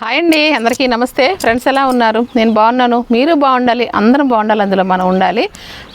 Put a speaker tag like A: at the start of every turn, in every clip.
A: Hi అండి అందరికీ నమస్తే. ఫ్రెండ్స్ ఎలా ఉన్నారు? నేను బాగున్నాను. మీరు బాగుండాలి అందరం బాగుండాలి అందులో మనం ఉండాలి.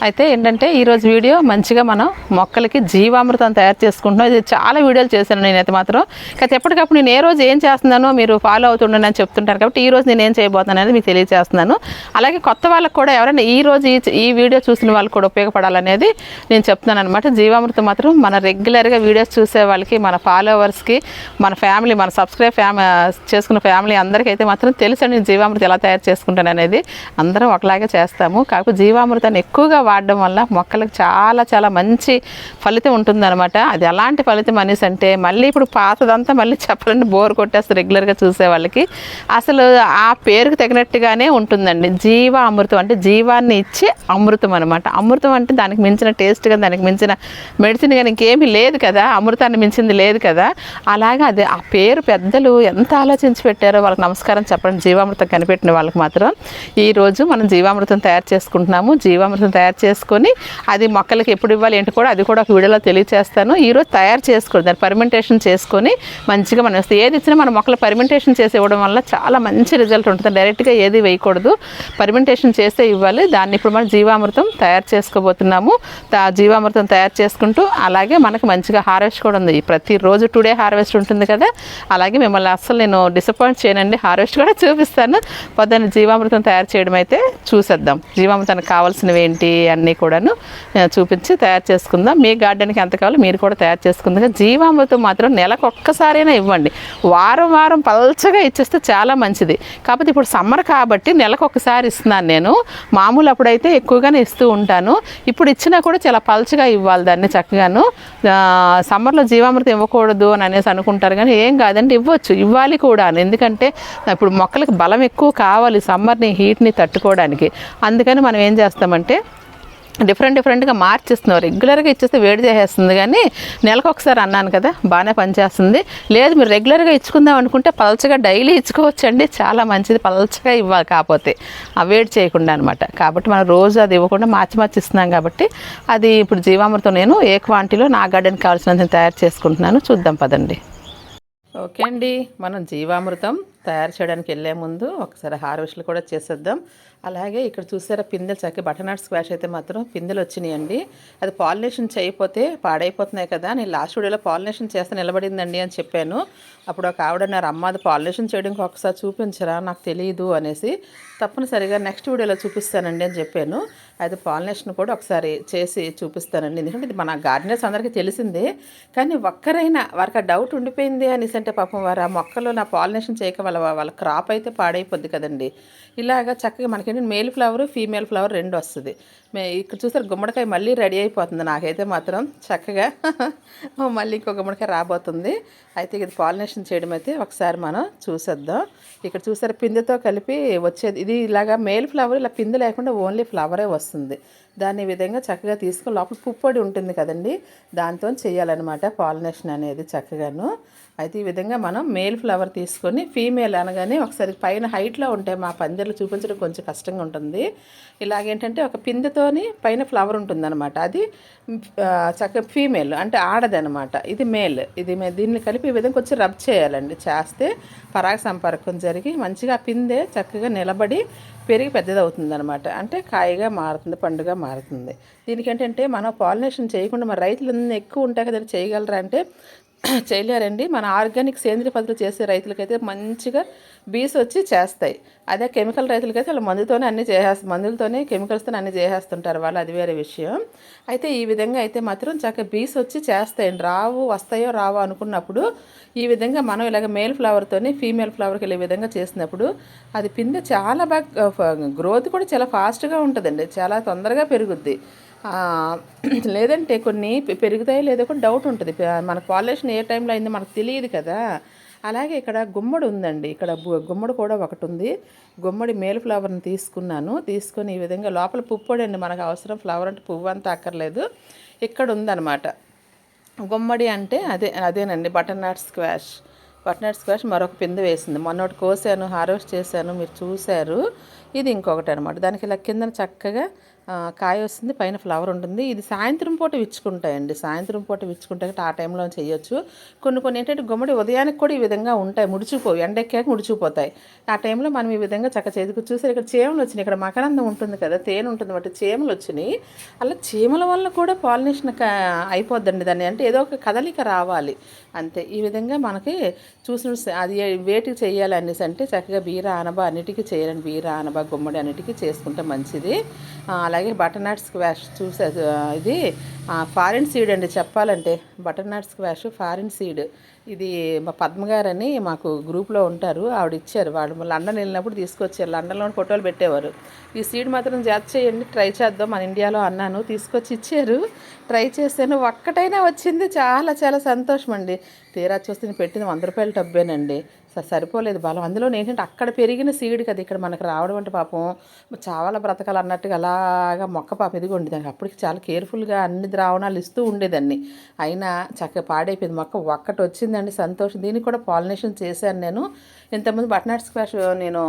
A: అయితే ఏంటంటే ఈరోజు వీడియో మంచిగా మనం మొక్కలకి జీవామృతం తయారు చేసుకుంటున్నాం. ఇది చాలా వీడియోలు చేశాను నేనైతే మాత్రం. అయితే ఎప్పటికప్పుడు నేను ఏ రోజు ఏం చేస్తున్నానో మీరు ఫాలో అవుతుండని అని చెప్తుంటారు కాబట్టి ఈ రోజు నేను ఏం చేయబోతున్నాను అనేది మీకు తెలియజేస్తున్నాను. అలాగే కొత్త వాళ్ళకి కూడా ఎవరైనా ఈ రోజు ఈ ఈ వీడియో చూసిన వాళ్ళకి కూడా ఉపయోగపడాలనేది నేను చెప్తున్నాను అనమాట జీవామృతం మాత్రం మన రెగ్యులర్గా వీడియోస్ చూసే వాళ్ళకి మన ఫాలోవర్స్కి మన ఫ్యామిలీ మన సబ్స్క్రైబ్ ఫ్యామి చేసుకున్న ఫ్యామిలీ అందరికైతే మాత్రం తెలుసు అండి జీవామృతం ఎలా తయారు చేసుకుంటాను అనేది. అందరం ఒకలాగే చేస్తాము. కాకపోతే జీవామృతాన్ని ఎక్కువగా వాడడం వల్ల మొక్కలకు చాలా చాలా మంచి ఫలితం ఉంటుందన్నమాట. అది ఎలాంటి ఫలితం అనేసి అంటే మళ్ళీ ఇప్పుడు పాతదంతా మళ్ళీ చెప్పాలంటే బోర్ కొట్టేస్తారు రెగ్యులర్గా చూసే వాళ్ళకి. అసలు ఆ పేరుకు తగినట్టుగానే ఉంటుందండి. జీవ అమృతం అంటే జీవాన్ని ఇచ్చే అమృతం అనమాట అమృతం అంటే దానికి మించిన టేస్ట్ కానీ దానికి మించిన మెడిసిన్ కానీ ఇంకేమీ లేదు కదా. అమృతాన్ని మించింది లేదు కదా. అలాగే అది ఆ పేరు పెద్దలు ఎంత ఆలోచించి పెట్టారో వాళ్ళకి నమస్కారం చెప్పండి. జీవామృతం కనిపెట్టిన వాళ్ళకి మాత్రం ఈరోజు మనం జీవామృతం తయారు చేసుకుంటున్నాము. జీవామృతం తయారు చేసుకొని అది మొక్కలకి ఎప్పుడు ఇవ్వాలి ఏంటి కూడా అది కూడా ఒక వీడియోలో తెలియజేస్తాను ఈరోజు తయారు చేసుకోండి దాన్ని పర్మెంటేషన్ చేసుకొని మంచిగా మనం ఇస్తే ఏది ఇచ్చినా మన మొక్కలు పర్మెంటేషన్ చేసి ఇవ్వడం వల్ల చాలా మంచి రిజల్ట్ ఉంటుంది. డైరెక్ట్గా ఏది వేయకూడదు. పర్మెంటేషన్ చేస్తే ఇవ్వాలి. దాన్ని ఇప్పుడు మనం జీవామృతం తయారు చేసుకోబోతున్నాము. జీవామృతం తయారు చేసుకుంటూ అలాగే మనకు మంచిగా హార్వెస్ట్ కూడా ఉంది. ప్రతిరోజు టుడే హార్వెస్ట్ ఉంటుంది కదా. అలాగే మిమ్మల్ని అస్సలు నేను డిసప్పాయింట్ చేయనండి హార్వెస్ట్ కూడా చూపిస్తాను. పొద్దున్న జీవామృతం తయారు చేయడం అయితే చూసేద్దాం. జీవామృతానికి కావాల్సినవి ఏంటి అన్నీ కూడాను చూపించి తయారు చేసుకుందాం. మీ గార్డెన్కి ఎంత కావాలో మీరు కూడా తయారు చేసుకుందాం. జీవామృతం మాత్రం నెలకు ఒక్కసారైనా ఇవ్వండి. వారం వారం పల్చగా ఇచ్చేస్తే చాలా మంచిది. కాకపోతే ఇప్పుడు సమ్మర్ కాబట్టి నెలకు ఒకసారి ఇస్తున్నాను నేను. మామూలు అప్పుడైతే ఎక్కువగానే ఇస్తూ ఉంటాను. ఇప్పుడు ఇచ్చినా కూడా చాలా పల్చగా ఇవ్వాలి దాన్ని చక్కగాను. సమ్మర్లో జీవామృతం ఇవ్వకూడదు అని అనేసి అనుకుంటారు కానీ ఏం కాదండి ఇవ్వచ్చు. ఇవ్వాలి కూడా ఎందుకంటే ఇప్పుడు మొక్కలకు బలం ఎక్కువ కావాలి సమ్మర్ని హీట్ని తట్టుకోవడానికి. అందుకని మనం ఏం చేస్తామంటే డిఫరెంట్ డిఫరెంట్గా మార్చిస్తున్నాం. రెగ్యులర్గా ఇచ్చేస్తే వేడి చేసేస్తుంది కానీ నెలకు ఒకసారి అన్నాను కదా బాగానే పనిచేస్తుంది. లేదు మీరు రెగ్యులర్గా ఇచ్చుకుందాం అనుకుంటే పలచగా డైలీ ఇచ్చుకోవచ్చండి. చాలా మంచిది పలచగా ఇవ్వాలి కాకపోతే. ఆ వేడి చేయకుండా అనమాట కాబట్టి మనం రోజు అది ఇవ్వకుండా మార్చి మార్చి ఇస్తున్నాం కాబట్టి అది ఇప్పుడు జీవామృతం నేను ఏ క్వాంటిటీలో నా గార్డెన్కి కావాల్సినంత తయారు చేసుకుంటున్నాను. చూద్దాం పదండి. ఓకే అండి. మనం జీవామృతం తయారు చేయడానికి వెళ్ళే ముందు ఒకసారి హార్వెస్ట్లు కూడా చేసేద్దాం. అలాగే ఇక్కడ చూసారా పిందెలు చక్క బటర్నట్ స్క్వాష్ అయితే మాత్రం పిందెలు వచ్చినాయండి. అది పాలినేషన్ చేయకపోతే పాడైపోతున్నాయి కదా నేను లాస్ట్ వీడియోలో పాలినేషన్ చేస్తే నిలబడిందండి అని చెప్పాను. అప్పుడు ఒక ఆవిడ అన్నారు అమ్మ అది పాలినేషన్ చేయడానికి ఒకసారి చూపించరా నాకు తెలియదు అనేసి తప్పనిసరిగా నెక్స్ట్ వీడియోలో చూపిస్తానండి అని చెప్పాను. అది పాలినేషన్ కూడా ఒకసారి చేసి చూపిస్తానండి. ఎందుకంటే ఇది మన గార్డెనర్స్ అందరికీ తెలిసిందే. కానీ ఒక్కరైనా వారికి ఆ డౌట్ ఉండిపోయింది అనేసి అంటే పాపం వారు ఆ మొక్కలు నా పాలినేషన్ చేయక వాళ్ళ వాళ్ళ క్రాప్ అయితే పాడైపోద్ది కదండి. ఇలాగ చక్కగా మనకి మేల్ ఫ్లవర్ ఫీమేల్ ఫ్లవర్ రెండు వస్తుంది. మే ఇక్కడ చూసారు గుమ్మడికాయ మళ్ళీ రెడీ అయిపోతుంది నాకైతే మాత్రం. చక్కగా మళ్ళీ ఇంకో గుమ్మడికాయ రాబోతుంది. అయితే ఇది పాలినేషన్ చేయడం అయితే ఒకసారి మనం చూసేద్దాం. ఇక్కడ చూసారు పిందెతో కలిపి వచ్చేది. ఇది ఇలాగా మేల్ ఫ్లవర్ ఇలా పిందె లేకుండా ఓన్లీ ఫ్లవరే వస్తుంది. దాన్ని విధంగా చక్కగా తీసుకుని లోపల పుప్పొడి ఉంటుంది కదండి. దాంతో చేయాలన్నమాట పాలినేషన్ అనేది చక్కగాను. అయితే ఈ విధంగా మనం మేల్ ఫ్లవర్ తీసుకొని ఫీమేల్ అనగానే ఒకసారి పైన హైట్లో ఉంటాయి మా పందిర్లు చూపించడం కొంచెం కష్టంగా ఉంటుంది. ఇలాగేంటంటే ఒక పిందెతోని పైన ఫ్లవర్ ఉంటుందన్నమాట. అది చక్క చక్కగా ఫీమేల్ అంటే ఆడదనమాట ఇది మేల్ ఇది మే- దీన్ని కలిపి ఈ విధంగా కొంచెం రబ్ చేయాలండి. చేస్తే పరాగ సంపర్కం జరిగి మంచిగా పిందె చక్కగా నిలబడి పెరిగి పెద్దదవుతుంది అనమాట అంటే కాయగా మారుతుంది పండుగ మారుతుంది. దీనికి ఏంటంటే మనం పాలినేషన్ చేయకుండా మన రైతులు ఎక్కువ ఉంటాయి కదా చేయగలరా అంటే చేయలేరండి. మన ఆర్గానిక్ సేంద్రియ పద్ధతులు చేసే రైతులకైతే మంచిగా బీస్ వచ్చి చేస్తాయి. అదే కెమికల్ రైతులకైతే వాళ్ళు మందుతోనే అన్ని చేసేస్తారు మందులతోనే కెమికల్స్తోనే అన్ని చేసేస్తుంటారు వాళ్ళు. అది వేరే విషయం. అయితే ఈ విధంగా అయితే మాత్రం చక్కగా బీస్ వచ్చి చేస్తాయండి. రావు వస్తాయో రావో అనుకున్నప్పుడు ఈ విధంగా మనం ఇలాగ మేల్ ఫ్లవర్తోనే ఫీమేల్ ఫ్లవర్కి వెళ్ళే విధంగా చేసినప్పుడు అది పిందె చాలా బాగా గ్రోత్ కూడా చాలా ఫాస్ట్గా ఉంటుందండి. చాలా తొందరగా పెరుగుద్ది. లేదంటే కొన్ని పెరుగుతాయో లేదో కూడా డౌట్ ఉంటుంది. మన పాలేషన్ ఏ టైంలో అయిందో మనకు తెలియదు కదా. అలాగే ఇక్కడ గుమ్మడి ఉందండి. ఇక్కడ గుమ్మడి కూడా ఒకటి ఉంది. గుమ్మడి మేల్ ఫ్లవర్ని తీసుకున్నాను. తీసుకొని ఈ విధంగా లోపల పుప్పొడి అండి. మనకు అవసరం ఫ్లవర్ అంటే పువ్వు అంతా అక్కర్లేదు. ఇక్కడ ఉందన్నమాట. గుమ్మడి అంటే అదే అదేనండి. బటర్నట్ స్క్వాష్ బటర్నట్ స్క్వాష్ మరొక పిండి వేసింది. మొన్నటి కోసాను హార్వెస్ట్ చేశాను. మీరు చూశారు. ఇది ఇంకొకటి అనమాట దానికి ఇలా కింద చక్కగా కాయ వస్తుంది పైన ఫ్లవర్ ఉంటుంది. ఇది సాయంత్రం పూట విచ్చుకుంటాయండి. సాయంత్రం పూట విచ్చుకుంటే ఆ టైంలో చేయొచ్చు కొన్ని కొన్ని ఏంటంటే గుమ్మడి ఉదయానికి కూడా ఈ విధంగా ఉంటాయి. ముడిచిపోయి ఎండెక్కాక ముడిచిపోతాయి ఆ టైంలో మనం ఈ విధంగా చక్క చేతికి చూసారు ఇక్కడ చీమలు వచ్చినాయి. ఇక్కడ మకరందం ఉంటుంది కదా తేనె ఉంటుంది. బట్టి చీమలు వచ్చినాయి. అలా చీమల వల్ల కూడా పాలినేషన్ అయిపోద్దండి దాన్ని. అంటే ఏదో ఒక కదలిక రావాలి. అంతే. ఈ విధంగా మనకి చూసిన అది వేటికి చేయాలి అనేసి అంటే చక్కగా బీర ఆనబ అన్నిటికీ చేయాలండి. బీర ఆనబ గుమ్మడి అన్నిటికీ చేసుకుంటే మంచిది. అలాగే బటర్ నట్ చూసే ఇది ఫారిన్ సీడ్ అండి చెప్పాలంటే butternut squash foreign seed. ఇది మా పద్మగారని మాకు గ్రూప్లో ఉంటారు ఆవిడ ఇచ్చారు వాళ్ళు లండన్ వెళ్ళినప్పుడు తీసుకొచ్చారు లండన్లో ఫోటోలు పెట్టేవారు. ఈ సీడ్ మాత్రం జాత చేయండి ట్రై చేద్దాం మన ఇండియాలో అన్నాను తీసుకొచ్చి ఇచ్చారు. ట్రై చేశాను ఒక్కటైనా వచ్చింది చాలా చాలా సంతోషం అండి తీరా చూస్తే నేను పెట్టింది వంద రూపాయల డబ్బేనండి సరిపోలేదు బలం. అందులో ఏంటంటే అక్కడ పెరిగిన సీడ్ కదా ఇక్కడ మనకు రావడం అంటే పాపం చాలా బ్రతకాలన్నట్టుగా అలాగా మొక్క పాపం ఇదిగోండి దానికి అప్పటికి చాలా కేర్ఫుల్గా అన్ని ద్రావణాలు ఇస్తూ ఉండేదాన్ని. అయినా చక్కగా పాడైపోయింది మొక్క. ఒక్కటి వచ్చిందండి సంతోషం. దీనికి కూడా పాలినేషన్ చేశాను నేను. ఇంతకుముందు బట్నాట్ స్క్వాష్ నేను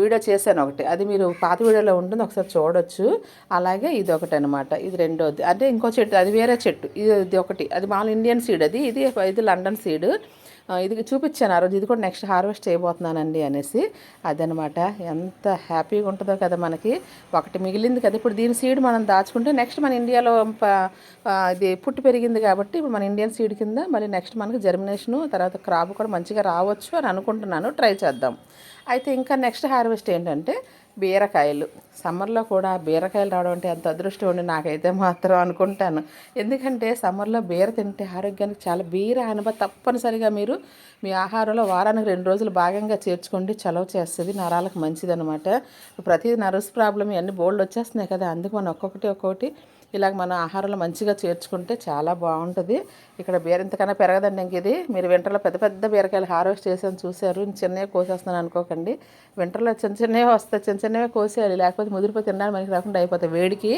A: వీడియో చేశాను ఒకటి. అది మీరు పాత వీడియోలో ఉంటుంది ఒకసారి చూడొచ్చు. అలాగే ఇది ఒకటి అనమాట ఇది రెండోది. అంటే ఇంకో చెట్టు అది వేరే చెట్టు. ఇది ఇది ఒకటి. అది మామూలు ఇండియన్ సీడ్ అది. ఇది ఇది లండన్ సీడ్. ఇది చూపించాను ఆ రోజు ఇది కూడా నెక్స్ట్ హార్వెస్ట్ చేయబోతున్నానండి అనేసి. అదనమాట. ఎంత హ్యాపీగా ఉంటుందో కదా మనకి. ఒకటి మిగిలింది కదా. ఇప్పుడు దీని సీడ్ మనం దాచుకుంటే నెక్స్ట్ మన ఇండియాలో ఇది పుట్టి పెరిగింది కాబట్టి ఇప్పుడు మన ఇండియన్ సీడ్ కింద మళ్ళీ నెక్స్ట్ మనకి జర్మినేషను తర్వాత క్రాప్ కూడా మంచిగా రావచ్చు అని అనుకుంటున్నాను. ట్రై చేద్దాం. అయితే ఇంకా నెక్స్ట్ హార్వెస్ట్ ఏంటంటే బీరకాయలు. సమ్మర్లో కూడా బీరకాయలు రావడం అంటే ఎంత అదృష్టం ఉండి నాకైతే మాత్రం అనుకుంటాను. ఎందుకంటే సమ్మర్లో బీర తింటే ఆరోగ్యానికి చాలా బీర అనుభ తప్పనిసరిగా మీరు మీ ఆహారంలో వారానికి రెండు రోజులు భాగంగా చేర్చుకోండి చలవ చేస్తుంది నరాలకు మంచిది అనమాట ప్రతి నర్వస్ ప్రాబ్లం ఇవన్నీ బోల్డ్ వచ్చేస్తున్నాయి కదా అందుకు మనం ఒక్కొక్కటి ఒక్కొక్కటి ఇలాగ మన ఆహారంలో మంచిగా చేర్చుకుంటే చాలా బాగుంటుంది. ఇక్కడ బీర ఇంతకన్నా పెరగదండి ఇంక ఇది. మీరు వింటర్లో పెద్ద పెద్ద బీరకాయలు హార్వెస్ట్ చేసాను చూశారు. చిన్నవి కోసేస్తున్నాను అనుకోకండి. వింటర్లో చిన్న చిన్నవి వస్తాయి చిన్న చిన్నవి కోసేయాలి. లేకపోతే ముదిరిపోయి తినడానికి మనకి రాకుండా అయిపోతాయి. వేడికి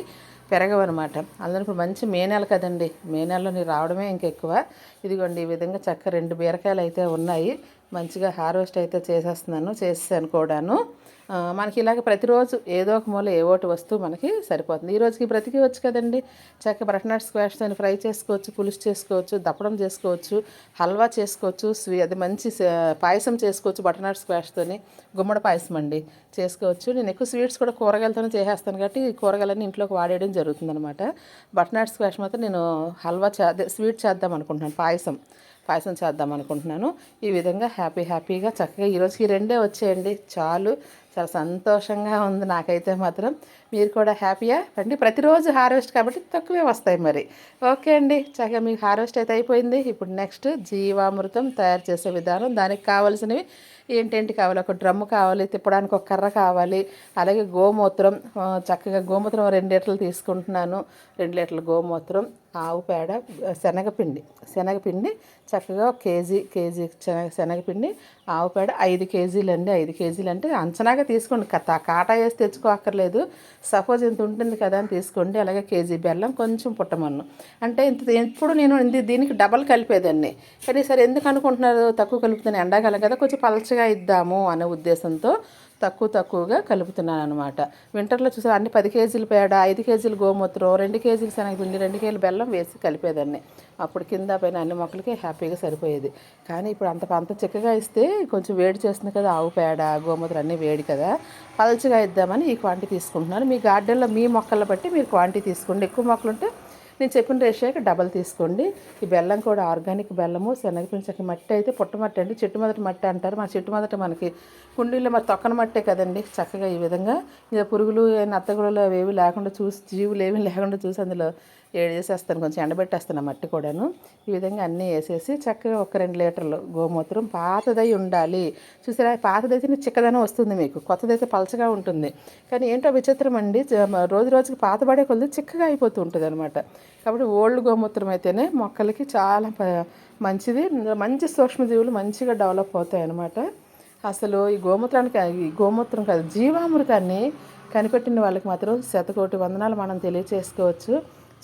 A: పెరగవన్నమాట. అందులో ఇప్పుడు మంచి మే నెల కదండి. మే నెలలో నీరు రావడమే ఇంకెక్కువ ఇదిగోండి ఈ విధంగా చక్క రెండు బీరకాయలు అయితే ఉన్నాయి. మంచిగా హార్వెస్ట్ అయితే చేసేస్తున్నాను చేసేసాను కూడాను. మనకి ఇలాగ ప్రతిరోజు ఏదో ఒక మూల ఏ ఒకటి వస్తువు మనకి సరిపోతుంది. ఈ రోజుకి బ్రతికి వచ్చు కదండి చక్క బటర్నట్ స్క్వాష్తో ఫ్రై చేసుకోవచ్చు పులుసు చేసుకోవచ్చు దప్పడం చేసుకోవచ్చు హల్వా చేసుకోవచ్చు స్వీ అది మంచి పాయసం చేసుకోవచ్చు బటర్నట్ స్క్వాష్తోని గుమ్మడి పాయసం అండి చేసుకోవచ్చు. నేను ఎక్కువ స్వీట్స్ కూడా కూరగాయలతోనే చేసేస్తాను కాబట్టి ఈ కూరగాయలన్నీ ఇంట్లోకి వాడేయడం జరుగుతుంది అనమాట బటర్నట్ స్క్వాష్ మాత్రం నేను హల్వా చే స్వీట్ చేద్దాం అనుకుంటున్నాను పాయసం పాయసం చేద్దాం అనుకుంటున్నాను. ఈ విధంగా హ్యాపీ హ్యాపీగా చక్కగా ఈరోజుకి రెండే వచ్చేయండి. చాలు. చాలా సంతోషంగా ఉంది నాకైతే మాత్రం. మీరు కూడా హ్యాపీయా? రండి ప్రతిరోజు హార్వెస్ట్ కాబట్టి తక్కువే వస్తాయి మరి. ఓకే అండి. చక్కగా మీకు హార్వెస్ట్ అయితే అయిపోయింది. ఇప్పుడు నెక్స్ట్ జీవామృతం తయారు చేసే విధానం. దానికి కావాల్సినవి ఏంటేంటి కావాలి? ఒక డ్రమ్ము కావాలి తిప్పడానికి ఒక కర్ర కావాలి అలాగే గోమూత్రం. చక్కగా గోమూత్రం రెండు లీటర్లు తీసుకుంటున్నాను. రెండు లీటర్ల గోమూత్రం ఆవు పేడ శనగపిండి. శనగపిండి చక్కగా ఒక కేజీ కేజీ శనగ శనగపిండి ఆవు పేడ ఐదు కేజీలు అండి ఐదు కేజీలు అంటే అంచనాగా తీసుకోండి. కథ కాటా వేసి తెచ్చుకోక్కర్లేదు. సపోజ్ ఇంత ఉంటుంది కదా అని తీసుకోండి. అలాగే కేజీ బెల్లం కొంచెం పుట్టమన్ను. అంటే ఇంత ఎప్పుడు నేను ఇది దీనికి డబల్ కలిపేదాన్ని. కానీ సరే ఎందుకు అనుకుంటున్నారు? తక్కువ కలుపుతాను ఎండాకాలం కదా కొంచెం పలచగా ఇద్దాము అనే ఉద్దేశంతో తక్కువ తక్కువగా కలుపుతున్నాను అనమాట వింటర్లో చూసారు అన్ని పది కేజీలు పేడ ఐదు కేజీలు గోమూత్రం రెండు కేజీలు శనగపిండి రెండు కేజీలు బెల్లం వేసి కలిపేదాన్ని. అప్పుడు కింద పైన అన్ని మొక్కలకి హ్యాపీగా సరిపోయేది. కానీ ఇప్పుడు అంత అంత చిక్కగా ఇస్తే కొంచెం వేడి చేస్తుంది కదా ఆవు పేడ గోమూత్రం అన్నీ వేడి కదా పలచగా ఇద్దామని ఈ క్వాంటిటీ తీసుకుంటున్నాను. మీ గార్డెన్లో మీ మొక్కలను బట్టి మీరు క్వాంటిటీ తీసుకోండి. ఎక్కువ మొక్కలు ఉంటే నేను చెప్పిన రేషియోకి డబల్ తీసుకోండి. ఈ బెల్లం కూడా ఆర్గానిక్ బెల్లము శనగపిండి మట్టి అయితే పుట్టమట్టి అండి. చెట్టు మొదటి మట్టి అంటారు. మా చెట్టు మొదట మనకి కుండీలో మరి తొక్కన మట్టే కదండి. చక్కగా ఈ విధంగా ఇక పురుగులు నత్తగుడలు అవి ఏవి లేకుండా చూసి జీవులు ఏమీ లేకుండా చూసి అందులో ఏడు చేసేస్తాను కొంచెం ఎండబెట్టేస్తాను మట్టి కూడాను. ఈ విధంగా అన్నీ వేసేసి చక్కగా ఒక రెండు లీటర్లు గోమూత్రం పాతదై ఉండాలి. చూసారా పాతదైతే చిక్కదనం వస్తుంది మీకు. కొత్తదైతే పలచగా ఉంటుంది. కానీ ఏంటో విచిత్రం అండి రోజు రోజుకి పాతబడే కొద్ది చిక్కగా అయిపోతూ ఉంటుంది అనమాట కాబట్టి ఓల్డ్ గోమూత్రం అయితేనే మొక్కలకి చాలా మంచిది. మంచి సూక్ష్మజీవులు మంచిగా డెవలప్ అవుతాయి అన్నమాట అసలు ఈ గోమూత్రానికి ఈ గోమూత్రం కాదు జీవామృతాన్ని కనిపెట్టిన వాళ్ళకి మాత్రం శతకోటి వందనాలు మనం తెలియచేసుకోవచ్చు.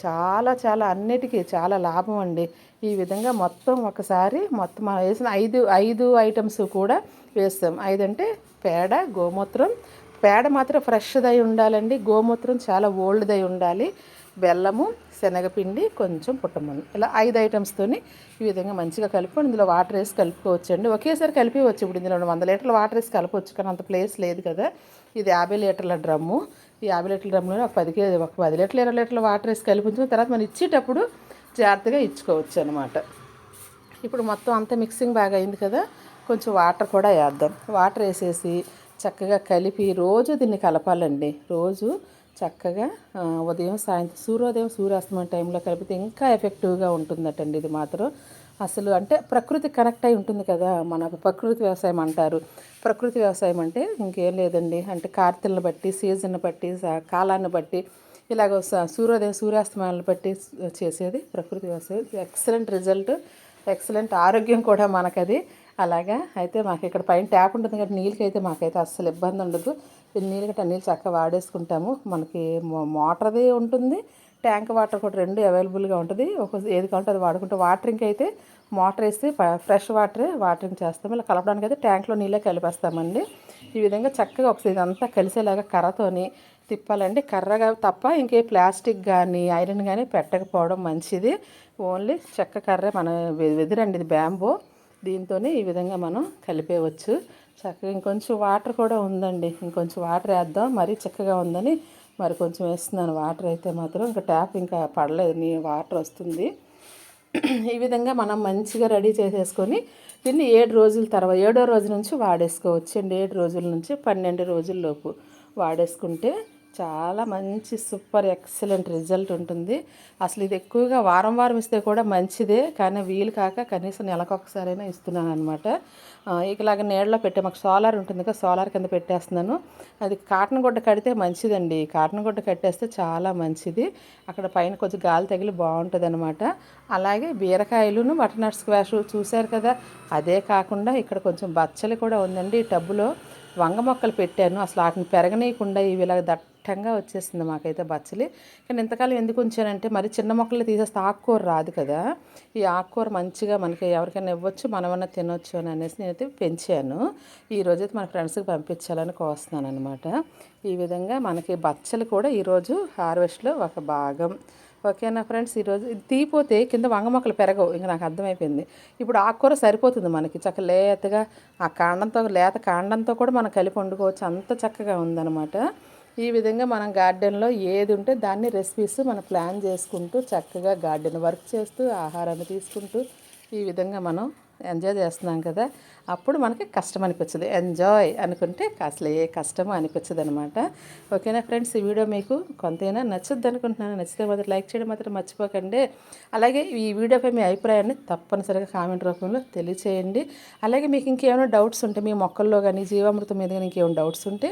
A: చాలా చాలా అన్నిటికీ చాలా లాభం అండి. ఈ విధంగా మొత్తం ఒకసారి మొత్తం మనం వేసిన ఐదు ఐదు ఐటమ్స్ కూడా వేస్తాం. ఐదంటే పేడ గోమూత్రం. పేడ మాత్రం ఫ్రెష్దై ఉండాలండి. గోమూత్రం చాలా ఓల్డ్దై ఉండాలి. బెల్లము శనగపిండి కొంచెం పుట్టమన్ను ఇలా ఐదు ఐటమ్స్తోని ఈ విధంగా మంచిగా కలుపుకొని ఇందులో వాటర్ వేసి కలుపుకోవచ్చు అండి ఒకేసారి కలిపివచ్చు ఇప్పుడు ఇందులో. వంద లీటర్ల వాటర్ వేసి కలపవచ్చు కానీ అంత ప్లేస్ లేదు కదా. ఇది యాభై లీటర్ల డ్రమ్ము. యాభై లీటర్ల డ్రమ్లో ఒక పది కేజీ ఒక పది లీటర్లు ఇరవై లీటర్ల వాటర్ వేసి కలిపించిన తర్వాత మనం ఇచ్చేటప్పుడు జాగ్రత్తగా ఇచ్చుకోవచ్చు అనమాట ఇప్పుడు మొత్తం అంతా మిక్సింగ్ బాగా అయింది కదా కొంచెం వాటర్ కూడా వేద్దాం. వాటర్ వేసేసి చక్కగా కలిపి రోజు దీన్ని కలపాలండి. రోజు చక్కగా ఉదయం సాయంత్రం సూర్యోదయం సూర్యాస్తమయం టైంలో కలిపితే ఇంకా ఎఫెక్టివ్గా ఉంటుందటండి ఇది మాత్రం. అసలు అంటే ప్రకృతి కనెక్ట్ అయి ఉంటుంది కదా మన ప్రకృతి వ్యవసాయం అంటారు. ప్రకృతి వ్యవసాయం అంటే ఇంకేం లేదండి. అంటే కార్తెలను బట్టి సీజన్ని బట్టి కాలాన్ని బట్టి ఇలాగ స- సూర్యోదయం సూర్యాస్తమయాలను బట్టి చేసేది ప్రకృతి వ్యవసాయం. ఎక్సలెంట్ రిజల్ట్ ఎక్సలెంట్ ఆరోగ్యం కూడా మనకది. అలాగా అయితే మాకు ఇక్కడ పైన ట్యాప్ ఉంటుంది కాబట్టి నీళ్ళకి అయితే మాకైతే అస్సలు ఇబ్బంది ఉండదు. నీళ్ళు గట్రా నీళ్ళు చక్కగా వాడేసుకుంటాము. మనకి మోటార్ది ఉంటుంది. ట్యాంక్ వాటర్ కూడా రెండు అవైలబుల్గా ఉంటుంది. ఒక ఏది కావాలంటే అది వాడుకుంటే వాటరింగ్ అయితే మోటార్ వేస్తే ఫ్రెష్ వాటరే వాటరింగ్ చేస్తాము ఇలా కలపడానికి అయితే ట్యాంక్లో నీళ్ళే కలిపేస్తామండి. ఈ విధంగా చక్కగా ఒకసారి ఇదంతా కలిసేలాగా కర్రతోని తిప్పాలండి. కర్రగా తప్ప ఇంకే ప్లాస్టిక్ కానీ ఐరన్ కానీ పెట్టకపోవడం మంచిది. ఓన్లీ చెక్క కర్ర మన వెదిరండి ఇది బ్యాంబో. దీంతో ఈ విధంగా మనం కలిపేయవచ్చు. చక్కగా ఇంకొంచెం వాటర్ కూడా ఉందండి. ఇంకొంచెం వాటర్ వేద్దాం. మరీ చక్కగా ఉందని మరి కొంచెం వేస్తున్నాను. వాటర్ అయితే మాత్రం ఇంకా ట్యాప్ ఇంకా పడలేదు. నీ వాటర్ వస్తుంది. ఈ విధంగా మనం మంచిగా రెడీ చేసేసుకొని దీన్ని ఏడు రోజుల తర్వాత ఏడో రోజు నుంచి వాడేసుకోవచ్చు. అండి ఏడు రోజుల నుంచి పన్నెండు రోజుల లోపు వాడేసుకుంటే చాలా మంచి సూపర్ ఎక్సలెంట్ రిజల్ట్ ఉంటుంది. అసలు ఇది ఎక్కువగా వారం వారం ఇస్తే కూడా మంచిదే కానీ వీలు కాక కనీసం నెలకొకసారైనా ఇస్తున్నాను అనమాట ఇకలాగా నీళ్ళలో పెట్టే మాకు సోలార్ ఉంటుంది కదా సోలార్ కింద పెట్టేస్తున్నాను. అది కాటన్ గుడ్డ కడితే మంచిదండి. కాటన్ గుడ్డ కట్టేస్తే చాలా మంచిది. అక్కడ పైన కొంచెం గాలి తగిలి బాగుంటుంది అనమాట అలాగే బీరకాయలును బటర్నట్ స్క్వాష్ చూశారు కదా అదే కాకుండా ఇక్కడ కొంచెం బచ్చలి కూడా ఉందండి ఈ టబ్బులో. వంగ మొక్కలు పెట్టాను. అసలు వాటిని పెరగనీయకుండా ఇవి ఇలా దట్టంగా వచ్చేసింది మాకైతే బచ్చలి. కానీ ఇంతకాలం ఎందుకు ఉంచానంటే మరి చిన్న మొక్కలు తీసేస్తే ఆకుకూర రాదు కదా. ఈ ఆకుకూర మంచిగా మనకి ఎవరికైనా ఇవ్వచ్చు మనమన్నా తినొచ్చు అని అనేసి నేనైతే పెంచాను. ఈ రోజైతే మన ఫ్రెండ్స్కి పంపించాలని కోస్తున్నాను అనమాట ఈ విధంగా మనకి బచ్చలు కూడా ఈరోజు హార్వెస్ట్లో ఒక భాగం. ఓకేనా ఫ్రెండ్స్? ఈరోజు ఇది తీపోతే కింద వంగ మొక్కలు పెరగవు. ఇంకా నాకు అర్థమైపోయింది. ఇప్పుడు ఆకుకూర సరిపోతుంది మనకి. చక్క లేతగా ఆ కాండంతో లేత కాండంతో కూడా మనం కలిపి వండుకోవచ్చు. అంత చక్కగా ఉందన్నమాట. ఈ విధంగా మనం గార్డెన్లో ఏది ఉంటే దాన్ని రెసిపీస్ మనం ప్లాన్ చేసుకుంటూ చక్కగా గార్డెన్ వర్క్ చేస్తూ ఆహారాన్ని తీసుకుంటూ ఈ విధంగా మనం ఎంజాయ్ చేస్తున్నాం కదా అప్పుడు మనకి కష్టం అనిపించదు ఎంజాయ్ అనుకుంటే అసలు ఏ కష్టమో అనిపించదు అనమాట ఓకేనా ఫ్రెండ్స్ ఈ వీడియో మీకు కొంతైనా నచ్చుద్ది అనుకుంటున్నాను. నచ్చితే మాత్రం లైక్ చేయడం మాత్రం మర్చిపోకండి. అలాగే ఈ వీడియోపై మీ అభిప్రాయాన్ని తప్పనిసరిగా కామెంట్ రూపంలో తెలియచేయండి. అలాగే మీకు ఇంకేమైనా డౌట్స్ ఉంటే మీ మొక్కల్లో కానీ జీవామృతం మీద కానీ ఇంకేమైనా డౌట్స్ ఉంటే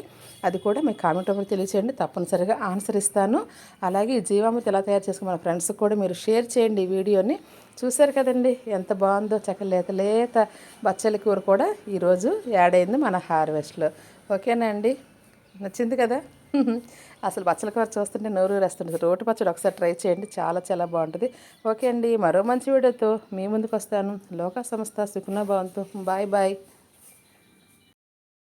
A: అది కూడా మీకు కామెంట్ రూపంలో తెలియచేయండి. తప్పనిసరిగా ఆన్సర్ ఇస్తాను. అలాగే ఈ జీవామృతం ఎలా తయారు చేసుకుని మన ఫ్రెండ్స్కి కూడా మీరు షేర్ చేయండి ఈ వీడియోని. చూశారు కదండి ఎంత బాగుందో చక్క లేత లేత బచ్చలి కూర కూడా ఈరోజు యాడ్ అయింది మన హార్వెస్ట్లో ఓకేనా అండి? నచ్చింది కదా? అసలు బచ్చల కూర చూస్తుంటే నోరు వేస్తుంది రోటి పచ్చడి ఒకసారి ట్రై చేయండి చాలా చాలా బాగుంటుంది. ఓకే అండి మరో మంచి వీడియోతో మీ ముందుకు వస్తాను. లోక సంస్థ సుఖనా భవంతు. Bye bye.